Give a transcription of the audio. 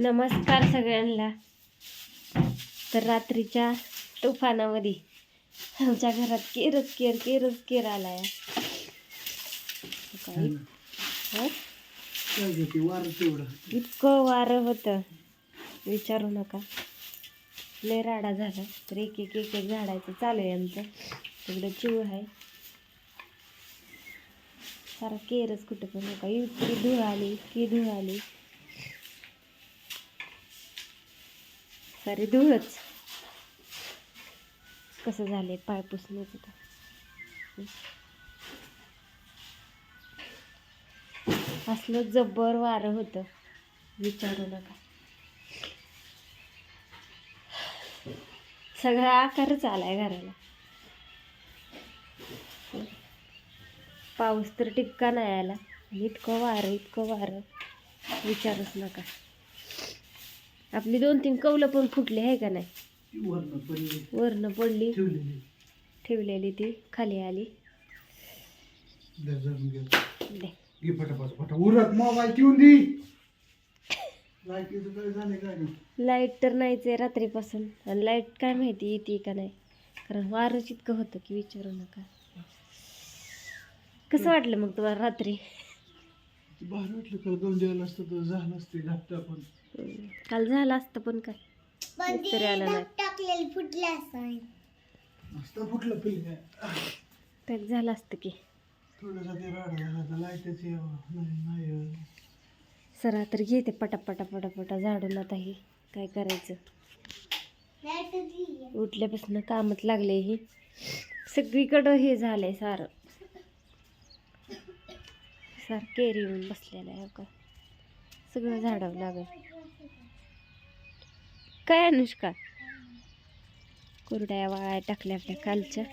नमस्कार सगळ्यांना. तर रात्रीच्या तुफानामध्ये आमच्या घरात केरच केर केरच केर हं? तेवढं इतकं वारं होतं. विचारू नका. लय राडा झाला. तर एक एक एक एक झाडायचं चालू आहे आमचं. तिकडं चिव आहे. सारा केरच कुठं पण नका. इतकी धूळ आली की धूळ आली. सारे धूळच. कसं झाले पाय पुसण्याचं तर असलं जब्बर वारं होतं. विचारू नका. सगळा आकारच आलाय घराला. पाऊस तर टिपका नाही आला. इतकं वारं इतकं वारं. विचारूच नका. आपली दोन तीन कौलं पण फुटली आहे का नाही? वरण पडली. वरनं पडली. ठेवलेली. ती खाली आली. लाइट तर नाहीच आहे रात्रीपासून. आणि लाइट काय माहिती येते का नाही? कारण वारंच इतकं होतं की विचारू नका. कसं वाटलं मग तुम्हाला रात्री? बाहेर वाटलं काल द्यायला असतं तर झालं असते घापटा पण हम्म. काल झालं असतं पण काय? तरी आलं नाही. टाकलेली फुटले असाय मस्त फुटलं पिल काय पॅक झालं असतं की. थोडंसं ते राडा झाला तर लाईटाची नाही नाही सरा तर घेते पटा पटा पटा पटा झाडून आता ही काय करायचं? उठल्यापासून कामच लागले ही. सगळीकडं हे झालंय सारं. सार केरी येऊन बसलेलं आहे का सगळं झाडावं लागल काय अनुष्का? कुरड्या वाळ्या टाकल्या आपल्या कालच्या.